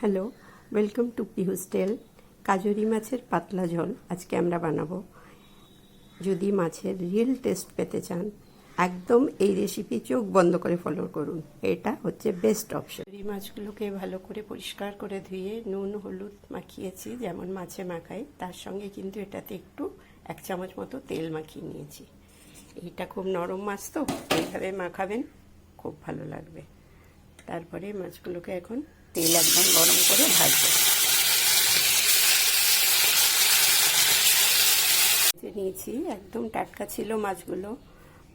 Hello welcome to Pihu's tale Kajari মাছের পাতলা ঝোল, আজকে আমরা বানাবো। যদি মাছের রিয়েল টেস্ট পেতে চান, একদম এই রেসিপি চোখ বন্ধ করে ফলো করুন। এটা হচ্ছে বেস্ট অপশন এই মাছগুলোকে ভালো করে পরিষ্কার করে ধুয়ে নুন, হলুদ মাখিয়েছি, যেমন মাছে মাখাই, তার সঙ্গে কিন্তু এটাতে একটু এক চামচ মতো তেল মাখিয়ে নিয়েছি। এইটা খুব নরম মাছ তো, এইভাবে মাখাবেন, খুব ভালো লাগবে। তারপরে মাছগুলোকে এখন তেল একদম গরম করে ভাজবো। ভেজে নিয়েছি, একদম টাটকা ছিল মাছগুলো।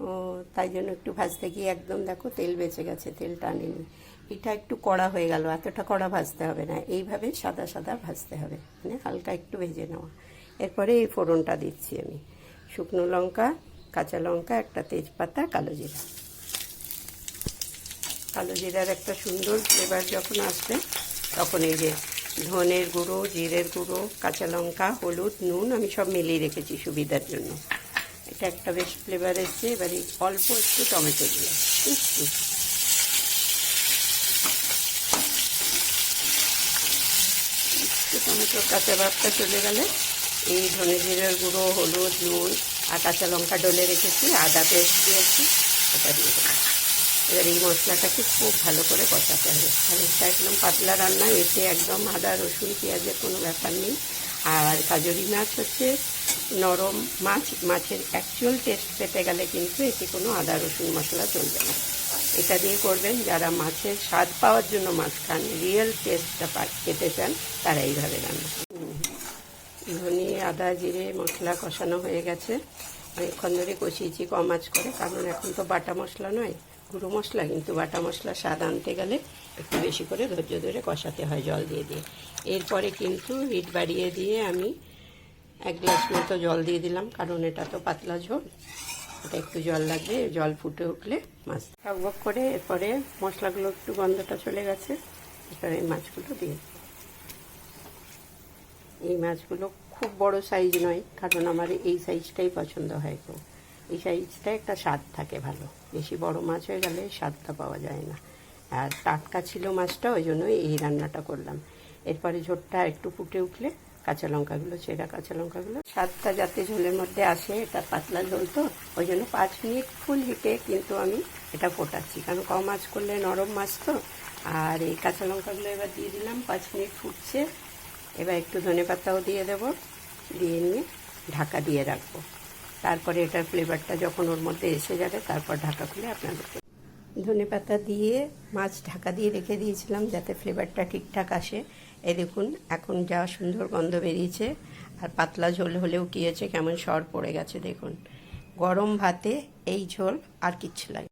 ও, তাই জন্য একটু ভাজতে গিয়ে একদম দেখো তেল বেঁচে গেছে, তেল টানেনি। এটা একটু কড়া হয়ে গেল, এতটা কড়া ভাজতে হবে না। এইভাবে সাদা সাদা ভাজতে হবে মানে হালকা একটু ভেজে নেওয়া। এরপরে এই ফোড়নটা দিচ্ছি আমি। শুকনো লঙ্কা, কাঁচা লঙ্কা, একটা তেজপাতা, কালো জিরা। কালো জিরার একটা সুন্দর ফ্লেভার যখন আসবে, তখন এই যে ধনের গুঁড়ো, জিরের গুঁড়ো, কাঁচা লঙ্কা, হলুদ, নুন আমি সব মিলিয়ে রেখেছি সুবিধার জন্য। এটা একটা বেশ ফ্লেভার এসছে, এবারে অল্প একটু টমেটো দিয়ে। একটু একটু টমেটোর কাঁচা ভাবটা চলে গেলে, এই ধনে জিরের গুঁড়ো, হলুদ, নুন আর কাঁচা লঙ্কা ডলে রেখেছি, আদা পেস্ট দিয়েছি ওটা দিয়ে দেবো। এবার এই মশলাটাকে খুব ভালো করে কষাতে হবে। আর এটা একদম পাতলা রান্না, এতে একদম আদা, রসুন, পেঁয়াজের কোনো ব্যাপার নেই। আর কাজরি মাছ হচ্ছে নরম মাছ, মাছের অ্যাকচুয়াল টেস্ট পেতে গেলে কিন্তু এতে কোনো আদা, রসুন মশলা চলবে না। এটা দিয়ে করবেন, যারা মাছের স্বাদ পাওয়ার জন্য মাছ খান রিয়েল টেস্টটা পেতে চান, তারা এইভাবে রান্না ধনে, আদা, জিরে, মশলা কষানো হয়ে গেছে। অনেকক্ষণ ধরে কষিয়েছি কম আঁচ করে, কারণ এখন তো বাটা মশলা নয়। গুঁড়ো মশলা কিন্তু বাটা মশলা স্বাদ আনতে গেলে একটু বেশি করে ধৈর্য ধরে কষাতে হয় জল দিয়ে দিয়ে। এরপরে কিন্তু হিট বাড়িয়ে দিয়ে আমি এক গ্লাস মতো জল দিয়ে দিলাম, কারণ এটা তো পাতলা ঝোল। এটা একটু জল লাগবে, জল ফুটে উঠলে মাছ টকবক করে এরপরে মশলাগুলো একটু গন্ধটা চলে গেছে, এরপরে মাছগুলো দিয়ে এই মাছগুলো খুব বড় সাইজ নয়, কারণ আমার এই সাইজটাই পছন্দ হয় খুব। এই সাইজটা একটা স্বাদ থাকে ভালো। বেশি বড় মাছ হয়ে গেলে স্বাদটা পাওয়া যায় না। আর টাটকা ছিল মাছটা, ওই জন্যই এই রান্নাটা করলাম। এরপরে ঝোলটা একটু ফুটে উঠলে কাঁচা লঙ্কাগুলো, চেরা কাঁচা লঙ্কাগুলো, স্বাদটা যাতে ঝোলের মধ্যে আসে, এটা পাতলা ঝোল তো, ওই জন্য পাঁচ মিনিট ফুল হিটে কিন্তু আমি এটা ফোটাচ্ছি। কারণ কম মাছ করলে নরম মাছ তো। আর এই কাঁচা লঙ্কাগুলো এবার দিয়ে দিলাম, পাঁচ মিনিট ফুটছে। এবার একটু ধনে পাতাও দিয়ে দেবো, দিয়ে নিয়ে ঢাকা দিয়ে রাখব। তারপরে এটার ফ্লেভারটা যখন ওর মধ্যে এসে যাবে, তারপর ঢাকা খুলে আপনাদেরকে ধনে পাতা দিয়ে, মাছ ঢাকা দিয়ে রেখে দিয়েছিলাম যাতে ফ্লেভারটা ঠিকঠাক আসে। এই দেখুন, এখন যা সুন্দর গন্ধ বেরিয়েছে, আর পাতলা ঝোল হলেও কী হয়েছে, কেমন সর পড়ে গেছে দেখুন। গরম ভাতে এই ঝোল আর কিচ্ছু লাগে